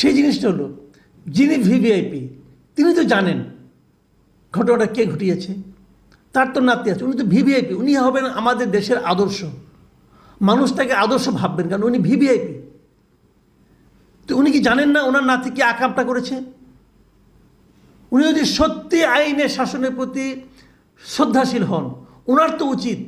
সেই জিনিসটা হলো, যিনি ভিভিআইপি তিনি তো জানেন ঘটনাটা কে ঘটিয়েছে। তার তো নাতি আছে, উনি তো ভিভিআইপি উনি হবেন আমাদের দেশের আদর্শ। মানুষ তাকে আদর্শ ভাববেন, কারণ উনি ভিভিআইপি তো উনি কি জানেন না ওনার নাতি কি আকামটা করেছে? উনি যদি সত্যি আইনের শাসনের প্রতি শ্রদ্ধাশীল হন, ওনার তো উচিত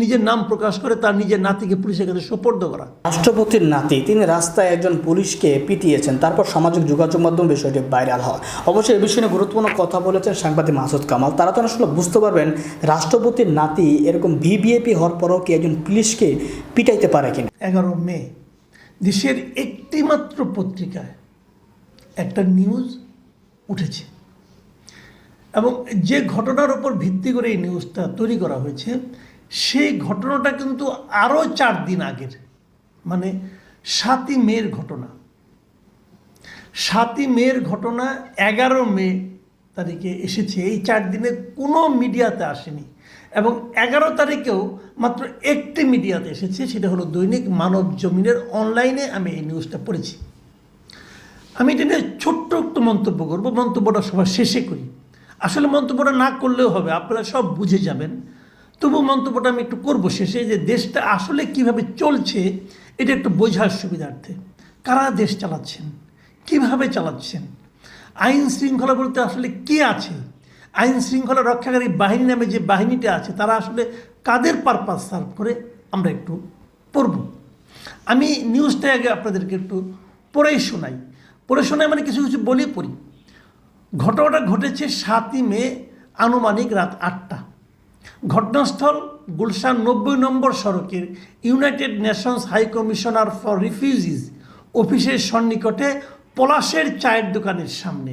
নিজের নাম প্রকাশ করে তার নিজের নাতিকে পুলিশের কাছে সোপর্দ করা। রাষ্ট্রপতির নাতি তিনি রাস্তায় একজন পুলিশকে পিটিয়েছেন তারপর সামাজিক যোগাযোগ মাধ্যম বিষয়টি ভাইরাল হয়। অবশ্যই এ বিষয়ে গুরুত্বপূর্ণ কথা বলেছেন সাংবাদিক মাসুদ কামাল। তারা তো আসলে বুঝতে পারবেন রাষ্ট্রপতির নাতি এরকম ভিভিআইপি হওয়ার পরেও কি একজন পুলিশকে পিটাইতে পারে কিনা। এগারো মে দেশের একটিমাত্র পত্রিকায় একটা নিউজ উঠেছে। এবং যে ঘটনার উপর ভিত্তি করে এই নিউজটা তৈরি করা হয়েছে সেই ঘটনাটা কিন্তু আরও চার দিন আগের। মানে সাতই মেয়ের ঘটনা। সাতই মেয়ের ঘটনা এগারো মে তারিখে এসেছে। এই চার দিনে কোনো মিডিয়াতে আসেনি। এবং এগারো তারিখেও মাত্র একটি মিডিয়াতে এসেছে, সেটা হলো দৈনিক মানব জমিনের অনলাইনে আমি এই নিউজটা পড়েছি। আমি এটা নিয়ে ছোট্ট একটু মন্তব্য করব। মন্তব্যটা সবার শেষে করি। আসলে মন্তব্যটা না করলেও হবে, আপনারা সব বুঝে যাবেন। তবু মন্তব্যটা আমি একটু করব শেষে যে দেশটা আসলে কীভাবে চলছে, এটা একটু বোঝার সুবিধার্থে। কারা দেশ চালাচ্ছেন? কীভাবে চালাচ্ছেন? আইন শৃঙ্খলা বলতে আসলে কে আছে? আইন শৃঙ্খলা রক্ষাকারী বাহিনী নামে যে বাহিনীটা আছে, তারা আসলে কাদের পারপাস সার্ভ করে? আমরা একটু পড়ব। আমি নিউজটা আগে আপনাদেরকে একটু পড়েই শোনাই। পড়ে শোনাই মানে কিছু কিছু বলি পড়ি। ঘটনাটা ঘটেছে সাতই মে আনুমানিক রাত আটটা। ঘটনাস্থল গুলশান নব্বই নম্বর সড়কের United Nations High Commissioner for Refugees অফিসের সন্নিকটে পলাশের চায়ের দোকানের সামনে।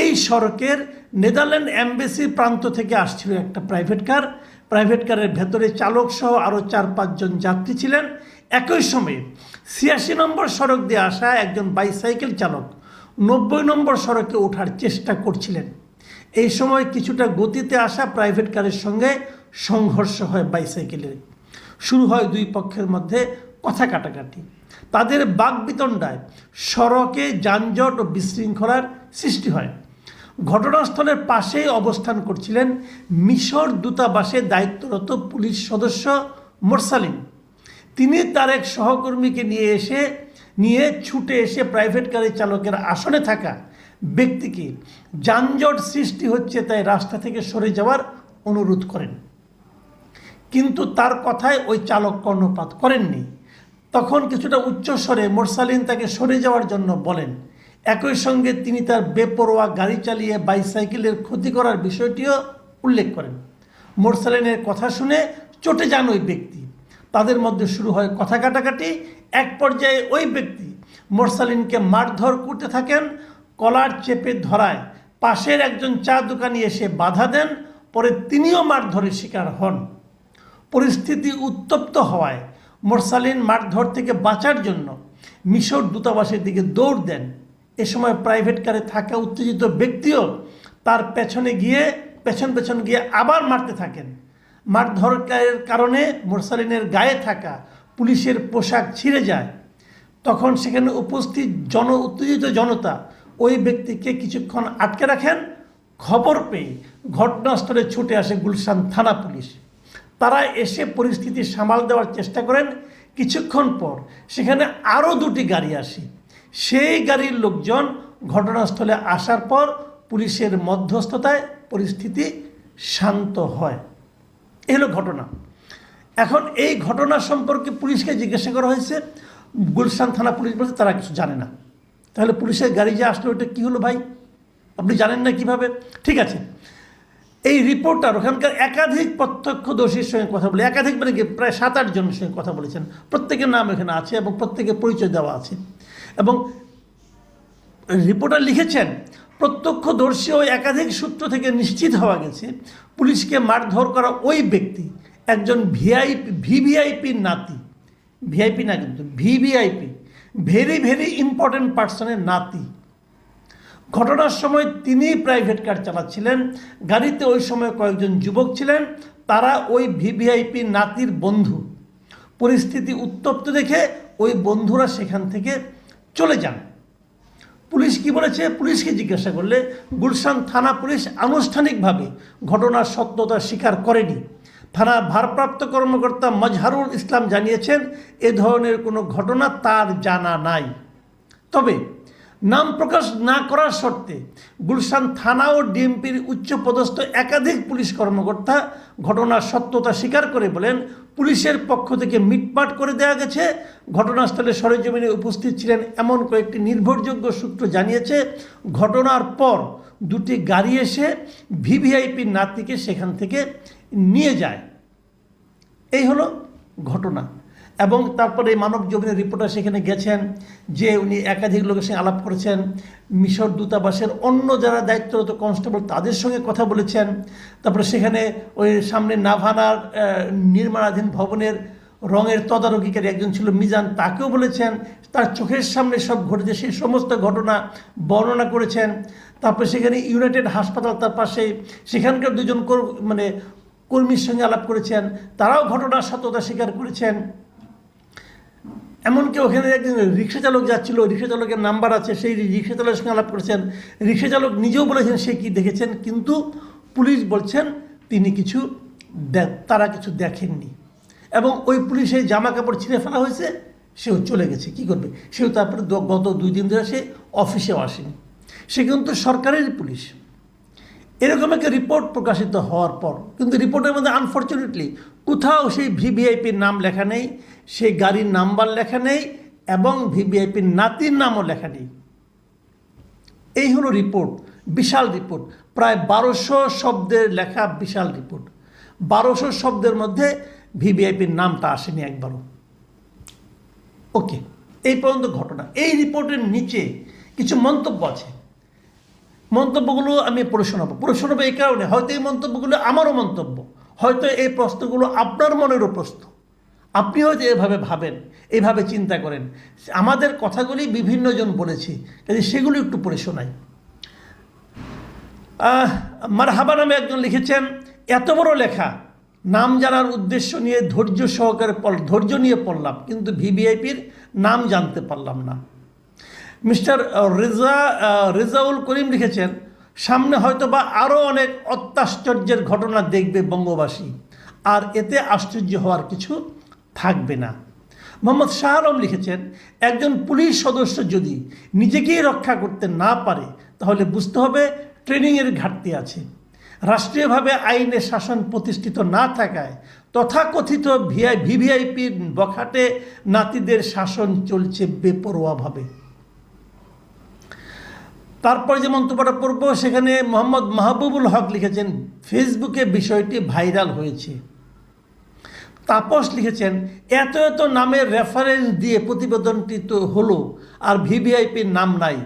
এই সড়কের নেদারল্যান্ড অ্যাম্বাসি প্রান্ত থেকে আসছিল একটা প্রাইভেট কার। প্রাইভেট কারের ভেতরে চালক সহ আরও চার পাঁচজন যাত্রী ছিলেন। একই সময়ে ছিয়াশি নম্বর সড়ক দিয়ে আসা একজন বাইসাইকেল চালক নব্বই নম্বর সড়কে ওঠার চেষ্টা করছিলেন। এই সময় কিছুটা গতিতে আসা প্রাইভেট কারের সঙ্গে সংঘর্ষ হয় বাইসাইকেলের শুরু হয় দুই পক্ষের মধ্যে কথা কাটাকাটি। তাদের বাগবিতণ্ডায় সড়কে যানজট ও বিশৃঙ্খলার সৃষ্টি হয়। ঘটনাস্থলের পাশেই অবস্থান করছিলেন মিশর দূতাবাসে দায়িত্বরত পুলিশ সদস্য মোরসালিম। তিনি তার এক সহকর্মীকে নিয়ে এসে, নিয়ে ছুটে এসে প্রাইভেট গাড়ির চালকের আসনে থাকা ব্যক্তিকে যানজট সৃষ্টি হচ্ছে, তাই রাস্তা থেকে সরে যাওয়ার অনুরোধ করেন। কিন্তু তার কথায় ওই চালক কর্ণপাত করেননি। তখন কিছুটা উচ্চস্বরে মোরসালিন তাকে সরে যাওয়ার জন্য বলেন, একই সঙ্গে তিনি তার বেপরোয়া গাড়ি চালিয়ে বাইসাইকেলের ক্ষতি করার বিষয়টিও উল্লেখ করেন। মোরসালিনের কথা শুনে চটে যান ওই ব্যক্তি। তাদের মধ্যে শুরু হয় কথা কাটাকাটি। এক পর্যায়ে ওই ব্যক্তি মোরসালিনকে মারধর করতে থাকেন কলার চেপে ধরায় পাশের একজন চা দোকানি এসে বাধা দেন, পরে তিনিও মারধরের শিকার হন। পরিস্থিতি উত্তপ্ত হওয়ায় মোরসালিন মারধর থেকে বাঁচার জন্য মিশর দূতাবাসের দিকে দৌড় দেন। এ সময় প্রাইভেট কারে থাকা উত্তেজিত ব্যক্তিও তার পেছনে গিয়ে, পেছন পেছন গিয়ে আবার মারতে থাকেন। মারধরের কারণে মোরসালিনের গায়ে থাকা পুলিশের পোশাক ছিঁড়ে যায়। তখন সেখানে উপস্থিত জন, উত্তেজিত জনতা ওই ব্যক্তিকে কিছুক্ষণ আটকে রাখেন, খবর পেয়ে ঘটনাস্থলে ছুটে আসে গুলশান থানা পুলিশ। তারা এসে পরিস্থিতি সামাল দেওয়ার চেষ্টা করেন। কিছুক্ষণ পর সেখানে আরও দুটি গাড়ি আসে। সেই গাড়ির লোকজন ঘটনাস্থলে আসার পর পুলিশের মধ্যস্থতায় পরিস্থিতি শান্ত হয়। এ হলো ঘটনা। এখন এই ঘটনা সম্পর্কে পুলিশকে জিজ্ঞাসা করা হয়েছে। গুলশান থানা পুলিশ বলছে তারা কিছু জানে না। তাহলে পুলিশের গাড়ি যে আসলো ওটা কী হলো ভাই? আপনি জানেন না কীভাবে? ঠিক আছে। এই রিপোর্টার, ওখানকার একাধিক প্রত্যক্ষদর্শীর সঙ্গে কথা বলে, একাধিক মানে প্রায় সাত আট জনের সঙ্গে কথা বলেছেন। প্রত্যেকের নাম এখানে আছে এবং প্রত্যেকের পরিচয় দেওয়া আছে। এবং রিপোর্টার লিখেছেন, প্রত্যক্ষদর্শী ও একাধিক সূত্র থেকে নিশ্চিত হওয়া গেছে, পুলিশকে মারধর করা ওই ব্যক্তি একজন ভিআইপি, ভিভিআইপির নাতি। ভিআইপি না কিন্তু, ভিভিআইপি। ভেরি ভেরি ইম্পর্টেন্ট পার্সনের নাতি। ঘটনার সময় তিনি প্রাইভেট কার চালাচ্ছিলেন। গাড়িতে ওই সময় কয়েকজন যুবক ছিলেন। তারা ওই ভিভিআইপি নাতির বন্ধু। পরিস্থিতি উত্তপ্ত দেখে ওই বন্ধুরা সেখান থেকে চলে যান। পুলিশ কি বলেছে? পুলিশকে জিজ্ঞাসা করলে, গুলশান থানা পুলিশ আনুষ্ঠানিকভাবে ঘটনার সত্যতা স্বীকার করেনি। থানার ভারপ্রাপ্ত কর্মকর্তা মজহারুল ইসলাম জানিয়েছেন, এ ধরনের কোনো ঘটনা তার জানা নাই। তবে নাম প্রকাশ না করার শর্তে গুলশান থানা ও ডিএমপির উচ্চপদস্থ একাধিক পুলিশ কর্মকর্তা ঘটনার সত্যতা স্বীকার করে বলেন, পুলিশের পক্ষ থেকে মিটমাট করে দেওয়া গেছে। ঘটনাস্থলে সরেজমিনে উপস্থিত ছিলেন এমন কয়েকটি নির্ভরযোগ্য সূত্র জানিয়েছে, ঘটনার পর দুটি গাড়ি এসে ভিভিআইপির নাতিকে সেখান থেকে নিয়ে যায়। এই হলো ঘটনা। এবং তারপরে মানব জমিনের রিপোর্টার সেখানে গেছেন যে উনি একাধিক লোকের সঙ্গে আলাপ করেছেন। মিশর দূতাবাসের অন্য যারা দায়িত্বরত কনস্টেবল তাদের সঙ্গে কথা বলেছেন। তারপরে সেখানে ওই সামনে নাভানার নির্মাণাধীন ভবনের রঙের তদারকিকারী একজন ছিল মিজান, তাকেও বলেছেন তার চোখের সামনে সব ঘটেছে, সেই সমস্ত ঘটনা বর্ণনা করেছেন। তারপরে সেখানে ইউনাইটেড হাসপাতাল তার পাশে, সেখানকার দুজন মানে কর্মীর সঙ্গে আলাপ করেছেন, তারাও ঘটনার সত্যতা স্বীকার করেছেন। এমনকি ওখানে একজন রিক্সা চালক যাচ্ছিল রিক্সা চালকের নাম্বার আছে, সেই রিক্সা চালকের সঙ্গে আলাপ করেছেন। রিক্সা চালক নিজেও বলেছেন সে কি দেখেছেন, কিন্তু পুলিশ বলছেন তিনি কিছু তারা কিছু দেখেননি। এবং ওই পুলিশের জামা কাপড় ছিঁড়ে ফেলা হয়েছে, সেও চলে গেছে। কি করবে? সেও তারপরে গত দুই দিন ধরে সে অফিসেও আসেনি। সে কিন্তু সরকারের পুলিশ। এরকম একটা রিপোর্ট প্রকাশিত হওয়ার পর, কিন্তু রিপোর্টের মধ্যে আনফর্চুনেটলি কোথাও সেই ভিভিআইপির নাম লেখা নেই, সেই গাড়ির নাম্বার লেখা নেই, এবং ভিভিআইপির নাতির নামও লেখা নেই। এই হলো রিপোর্ট, বিশাল রিপোর্ট। প্রায় বারোশো শব্দের লেখা বিশাল রিপোর্ট। বারোশো শব্দের মধ্যে ভিভিআইপির নামটা আসেনি একবারও। ওকে এই পর্যন্ত ঘটনা। এই রিপোর্টের নিচে কিছু মন্তব্য আছে। মন্তব্যগুলো আমি পড়ে শোনাবো। পড়ে শোনাবো এই কারণে, হয়তো এই মন্তব্যগুলো আমারও মন্তব্য, হয়তো এই প্রশ্নগুলো আপনার মনেরও প্রশ্ন। আপনি হয়তো এভাবে ভাবেন, এভাবে চিন্তা করেন। আমাদের কথাগুলি বিভিন্নজন বলেছি, কাজে সেগুলো একটু পড়ে শোনাই। মারহাবা নামে একজন লিখেছেন, এত বড় লেখা নাম জানার উদ্দেশ্য নিয়ে ধৈর্য সহকারে ধৈর্য নিয়ে পড়লাম, কিন্তু ভিভিআইপির নাম জানতে পারলাম না। মিস্টার রেজা রেজাউল করিম লিখেছেন, সামনে হয়তো বা আরও অনেক অত্যাশ্চর্যের ঘটনা দেখবে বঙ্গবাসী, আর এতে আশ্চর্য হওয়ার কিছু থাকবে না। মোহাম্মদ শাহ আলম লিখেছেন, একজন পুলিশ সদস্য যদি নিজেকেই রক্ষা করতে না পারে, তাহলে বুঝতে হবে ট্রেনিংয়ের ঘাটতি আছে। রাষ্ট্রীয়ভাবে আইনের শাসন প্রতিষ্ঠিত না থাকায় তথাকথিত ভিআই ভিভিআইপির বখাটে নাতিদের শাসন চলছে বেপরোয়াভাবে। তারপরে যে মন্তব্যটা পড়ব, সেখানে মোহাম্মদ মাহবুবুল হক লিখেছেন, ফেসবুকে বিষয়টি ভাইরাল হয়েছে। তাপস লিখেছেন, এত এত নামের রেফারেন্স দিয়ে প্রতিবেদনটি তো হলো, আর ভিভিআইপির নাম নাই।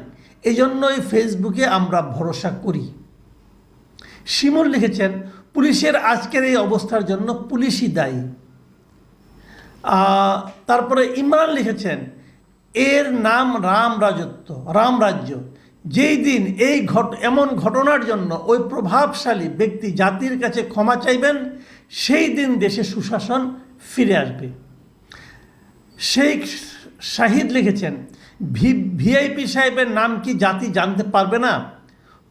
এই জন্যই ফেসবুকে আমরা ভরসা করি। শিমুল লিখেছেন, পুলিশের আজকের এই অবস্থার জন্য পুলিশই দায়ী। তারপরে ইমরান লিখেছেন, এর নাম রাম রাজত্ব, রাম রাজ্য। যেই দিন এই ঘট, এমন ঘটনার জন্য ওই প্রভাবশালী ব্যক্তি জাতির কাছে ক্ষমা চাইবেন, সেই দিন দেশে সুশাসন ফিরে আসবে। শেখ শাহিদ লিখেছেন, ভি, ভিআইপি সাহেবের নাম কি জাতি জানতে পারবে না?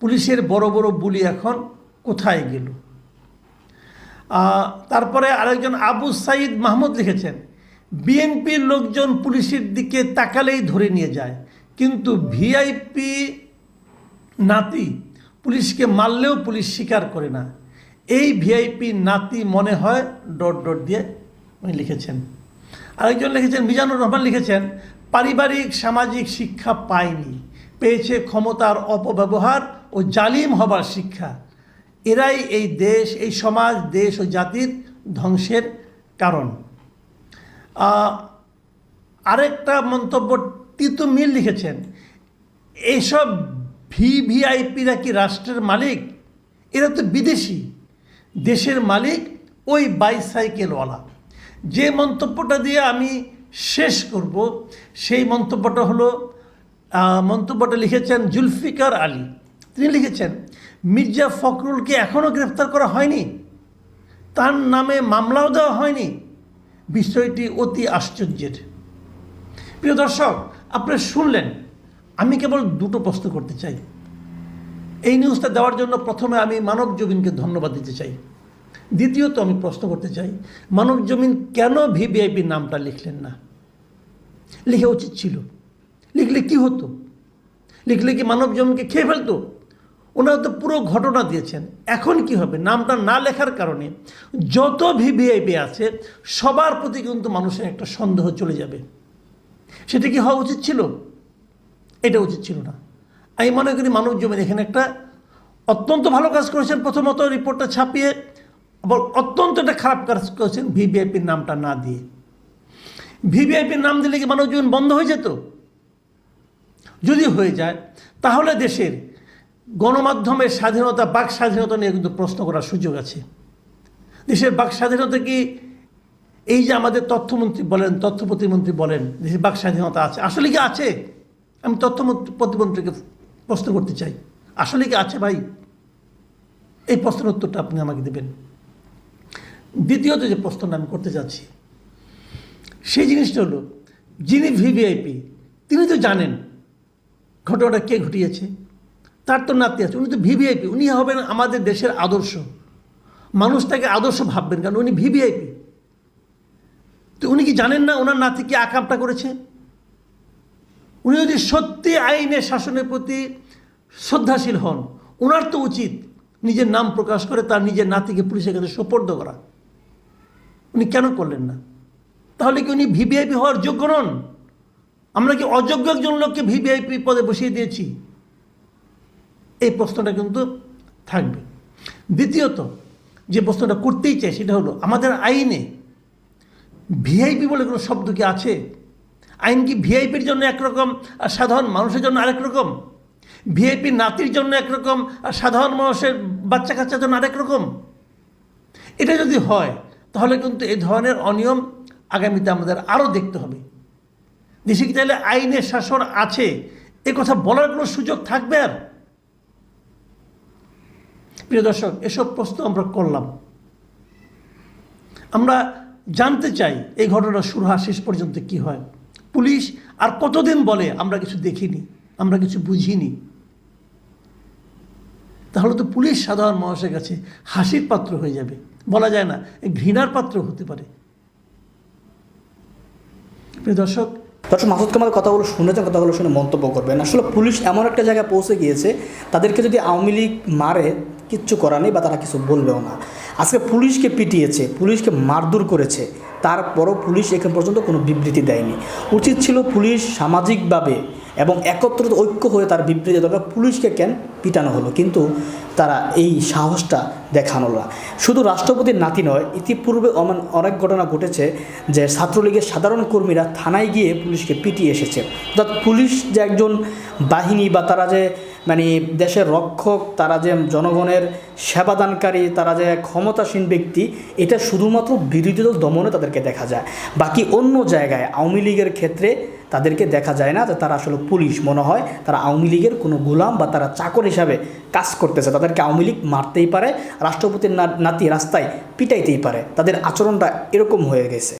পুলিশের বড় বড় বুলি এখন কোথায় গেল? তারপরে আরেকজন আবু সাইদ মাহমুদ লিখেছেন, বিএনপির লোকজন পুলিশের দিকে তাকালেই ধরে নিয়ে যায়, কিন্তু ভিআইপি নাতি পুলিশকে মারলেও পুলিশ স্বীকার করে না। এই ভিআইপি নাতি মনে হয় ডট ডট দিয়ে উনি লিখেছেন। আরেকজন লিখেছেন, মিজানুর রহমান লিখেছেন, পারিবারিক সামাজিক শিক্ষা পায়নি, পেয়েছে ক্ষমতার অপব্যবহার ও জালিম হবার শিক্ষা। এরাই এই দেশ, এই সমাজ, দেশ ও জাতির ধ্বংসের কারণ। আরেকটা মন্তব্য তিতু মিল লিখেছেন এইসব ভিভিআইপিরা কি রাষ্ট্রের মালিক? এরা তো বিদেশি। দেশের মালিক ওই বাইসাইকেলওয়ালা। যে মন্তব্যটা দিয়ে আমি শেষ করব, সেই মন্তব্যটা হলো মন্তব্যটা লিখেছেন জুলফিকার আলী। তিনি লিখেছেন মির্জা ফখরুলকে এখনও গ্রেফতার করা হয়নি। তার নামে মামলাও দেওয়া হয়নি। বিষয়টি অতি আশ্চর্যের। প্রিয় দর্শক আপনারা শুনলেন, আমি কেবল দুটো প্রশ্ন করতে চাই। এই নিউজটা দেওয়ার জন্য প্রথমে আমি মানব জমিনকে ধন্যবাদ দিতে চাই। দ্বিতীয়ত আমি প্রশ্ন করতে চাই, মানব জমিন কেন ভিভিআইপির নামটা লিখলেন না? লিখে উচিত ছিল। লিখলে কি হতো? লিখলে কি মানব জমিনকে খেয়ে ফেলতো? ওনারা তো পুরো ঘটনা দিয়েছেন। এখন কি হবে? নামটা না লেখার কারণে যত ভিভিআইপি আছে, সবার প্রতি কিন্তু মানুষের একটা সন্দেহ চলে যাবে। সেটা কি হওয়া উচিত ছিল? এটা উচিত ছিল না। আমি মনে করি মানব জমিন এখানে একটা অত্যন্ত ভালো কাজ করেছেন। প্রথমত রিপোর্টটা ছাপিয়ে আবার অত্যন্ত একটা খারাপ কাজ করেছেন ভিভিআইপির নামটা না দিয়ে। ভিভিআইপির নাম দিলে কি মানব জীবন বন্ধ হয়ে যেত? যদি হয়ে যায়, তাহলে দেশের গণমাধ্যমের স্বাধীনতা, বাক স্বাধীনতা নিয়ে কিন্তু প্রশ্ন করার সুযোগ আছে। দেশের বাক স্বাধীনতা কি এই যে আমাদের তথ্যমন্ত্রী বলেন, তথ্য প্রতিমন্ত্রী বলেন, দেশের বাক স্বাধীনতা আছে? আসলে কি আছে? আমি তথ্য প্রতিমন্ত্রীকে প্রশ্ন করতে চাই। আসলে কি আছে ভাই? এই প্রশ্নের উত্তরটা আপনি আমাকে দেবেন। দ্বিতীয়ত যে প্রশ্নটা আমি করতে যাচ্ছি, সেই জিনিসটা হলো, যিনি ভিভিআইপি, তিনি তো জানেন ঘটনাটা কে ঘটিয়েছে। তার তো নাতি আছে, উনি তো ভিভিআইপি উনি হবেন আমাদের দেশের আদর্শ। মানুষ তাকে আদর্শ ভাববেন কারণ উনি ভিভিআইপি তো উনি কি জানেন না ওনার নাতি কি আকামটা করেছে? উনি যদি সত্যি আইনের শাসনের প্রতি শ্রদ্ধাশীল হন ওনার তো উচিত নিজের নাম প্রকাশ করে তার নিজের নাতিকে পুলিশের কাছে সোপর্দ করা। উনি কেন করলেন না? তাহলে কি উনি ভিভিআইপি হওয়ার যোগ্য নন? আমরা কি অযোগ্য একজন লোককে ভিভিআইপি পদে বসিয়ে দিয়েছি? এই প্রশ্নটা কিন্তু থাকবে। দ্বিতীয়ত, যে প্রশ্নটা করতেই চাই সেটা হলো, আমাদের আইনে ভিআইপি বলে কোনো শব্দ কি আছে? আইন কি ভিআইপির জন্য একরকম আর সাধারণ মানুষের জন্য আরেক রকম? ভিআইপি নাতির জন্য একরকম আর সাধারণ মানুষের বাচ্চা কাচ্চার জন্য আরেক রকম? এটা যদি হয়, তাহলে কিন্তু এই ধরনের অনিয়ম আগামীতে আমাদের আরও দেখতে হবে। দেশে কি তাহলে আইনের শাসন আছে? এ কথা বলার কোনো সুযোগ থাকবে আর? প্রিয় দর্শক, এসব প্রশ্ন আমরা করলাম। আমরা জানতে চাই এই ঘটনা শুরু হওয়া শেষ পর্যন্ত কি হয়। পুলিশ আর কতদিন বলে আমরা কিছু দেখিনি, আমরা কিছু বুঝিনি। তাহলে তো পুলিশ সাধারণ মানুষের কাছে হাসির পাত্র হয়ে যাবে। বলা যায় না ঘৃণার পাত্র হতে পারে। প্রিয় দর্শক মাসুদ কামাল কথাগুলো শুনেছেন, কথাগুলো শুনে মন্তব্য করবেন। আসলে পুলিশ এমন একটা জায়গায় পৌঁছে গিয়েছে, তাদেরকে যদি আওয়ামী লীগ মারে, কিচ্ছু করা নেই বা তারা কিছু বলবেও না। আজকে পুলিশকে পিটিয়েছে, পুলিশকে মারধর করেছে। তারপরও পুলিশ এখন পর্যন্ত কোনো বিবৃতি দেয়নি। উচিত ছিল পুলিশ সামাজিকভাবে এবং একত্রিত ঐক্য হয়ে তার বিবৃতি দরকার পুলিশকে কেন পিটানো হলো, কিন্তু তারা এই সাহসটা দেখানো না। শুধু রাষ্ট্রপতির নাতি নয়, ইতিপূর্বে অমান- অনেক ঘটনা ঘটেছে যে ছাত্রলীগের সাধারণ কর্মীরা থানায় গিয়ে পুলিশকে পিটিয়ে এসেছে। অর্থাৎ পুলিশ যে একজন বাহিনী বা তারা যে মানে দেশের রক্ষক, তারা যে জনগণের সেবাদানকারী, তারা যে ক্ষমতাসীন ব্যক্তি, এটা শুধুমাত্র বিরোধী দল দমনে তাদেরকে দেখা যায়। বাকি অন্য জায়গায় আওয়ামী লীগের ক্ষেত্রে তাদেরকে দেখা যায় না যে তারা আসলে পুলিশ মনে হয়, তারা আওয়ামী লীগের কোনো গোলাম বা তারা চাকর হিসাবে কাজ করতেছে। তাদেরকে আওয়ামী লীগ মারতেই পারে, রাষ্ট্রপতির নাতি রাস্তায় পিটাইতেই পারে। তাদের আচরণটা এরকম হয়ে গেছে।